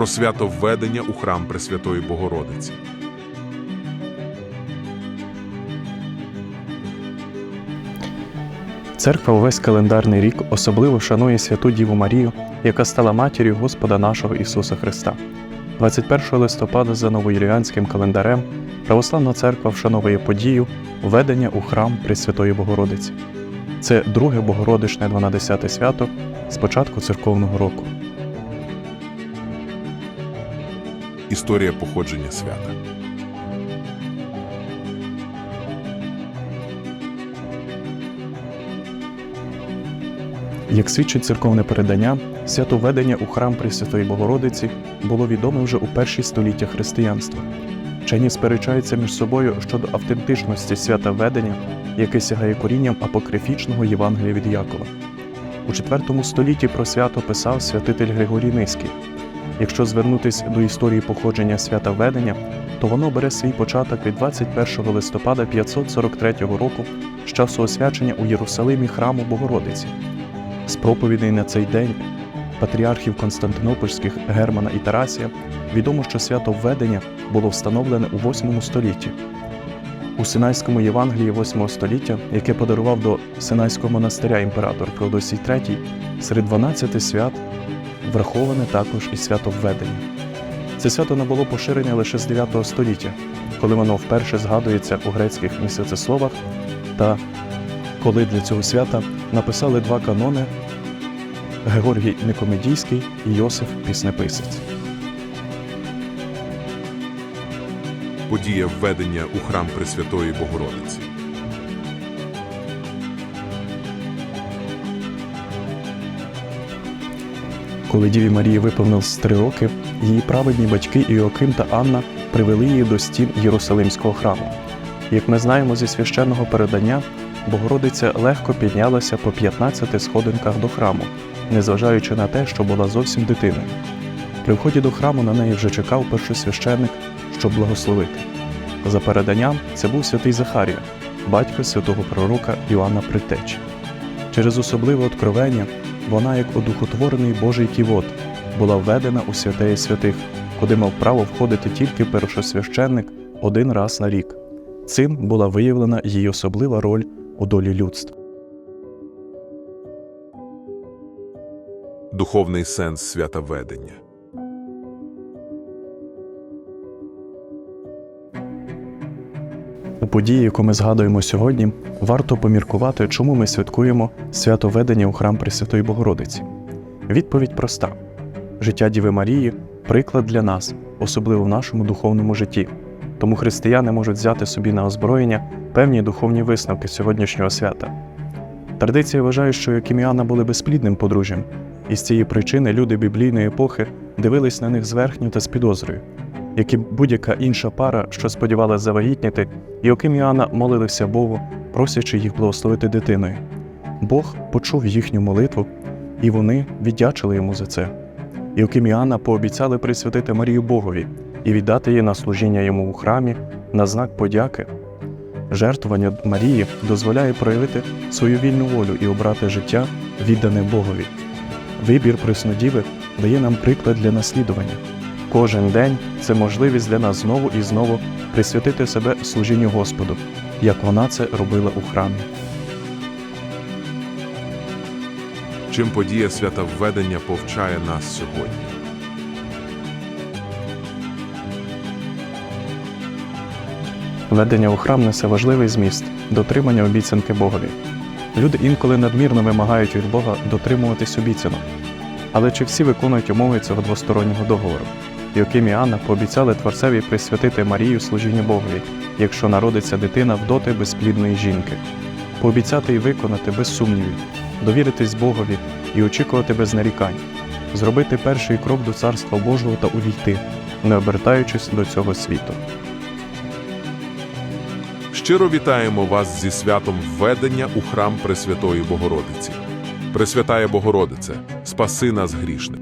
Про свято введення у храм Пресвятої Богородиці. Церква увесь календарний рік особливо шанує святу Діву Марію, яка стала матір'ю Господа нашого Ісуса Христа. 21 листопада за новоюліанським календарем Православна церква вшановує подію введення у храм Пресвятої Богородиці. Це друге Богородичне 12 свято з початку церковного року. Історія походження свята. Як свідчить церковне передання, свято введення у храм Пресвятої Богородиці було відоме вже у перші століття християнства. Вчені сперечаються між собою щодо автентичності свята введення, яке сягає корінням апокрифічного Євангелія від Якова. У IV столітті про свято писав святитель Григорій Низький. Якщо звернутися до історії походження свята введення, то воно бере свій початок від 21 листопада 543 року з часу освячення у Єрусалимі храму Богородиці. З проповідей на цей день патріархів Константинопольських Германа і Тарасія відомо, що свято введення було встановлене у 8 столітті. У Синайському Євангелії 8 століття, яке подарував до Синайського монастиря імператор Феодосій III, серед 12 свят враховане також і свято введення. Це свято набуло поширення лише з 9 століття, коли воно вперше згадується у грецьких місяцесловах та коли для цього свята написали два канони Георгій Никомедійський і Йосиф Піснеписець. Подія введення у храм Пресвятої Богородиці. Коли Діві Марії виповнилось три роки, її праведні батьки Іоаким та Анна привели її до стін Єрусалимського храму. Як ми знаємо зі священного передання, Богородиця легко піднялася по 15 сходинках до храму, незважаючи на те, що була зовсім дитиною. При вході до храму на неї вже чекав першосвященник, щоб благословити. За переданням, це був святий Захарія, батько святого пророка Іоанна Предтечі. Через особливе откровення вона, як одухотворений Божий ківот, була введена у святеє святих, куди мав право входити тільки першосвященник один раз на рік. Цим була виявлена її особлива роль у долі людства. Духовний сенс свята події, яку ми згадуємо сьогодні, варто поміркувати, чому ми святкуємо свято ведення у храм Пресвятої Богородиці. Відповідь проста: життя Діви Марії приклад для нас, особливо в нашому духовному житті. Тому християни можуть взяти собі на озброєння певні духовні висновки сьогоднішнього свята. Традиція вважає, що Яким і Анна були безплідним подружжям, і з цієї причини люди біблійної епохи дивились на них зверхньо та з підозрою, як і будь-яка інша пара, що сподівалася завагітніти, і Анна молилися Богу, просячи їх благословити дитиною. Бог почув їхню молитву, і вони віддячили йому за це. І Анна пообіцяли присвятити Марію Богові і віддати її на служіння йому у храмі на знак подяки. Жертвування Марії дозволяє проявити свою вільну волю і обрати життя, віддане Богові. Вибір Преснодіви дає нам приклад для наслідування. Кожен день це можливість для нас знову і знову присвятити себе служінню Господу, як вона це робила у храмі. Чим подія свята введення повчає нас сьогодні? Ведення у храм несе важливий зміст дотримання обіцянки Богові. Люди інколи надмірно вимагають від Бога дотримуватись обіцянок. Але чи всі виконують умови цього двостороннього договору? Йоким і Анна пообіцяли Творцеві присвятити Марію служінню Богові, якщо народиться дитина в доти безплідної жінки. Пообіцяти і виконати без сумнівів, довіритись Богові і очікувати без нарікань, зробити перший крок до Царства Божого та увійти, не обертаючись до цього світу. Щиро вітаємо вас зі святом введення у храм Пресвятої Богородиці. Пресвятає Богородице, спаси нас грішних.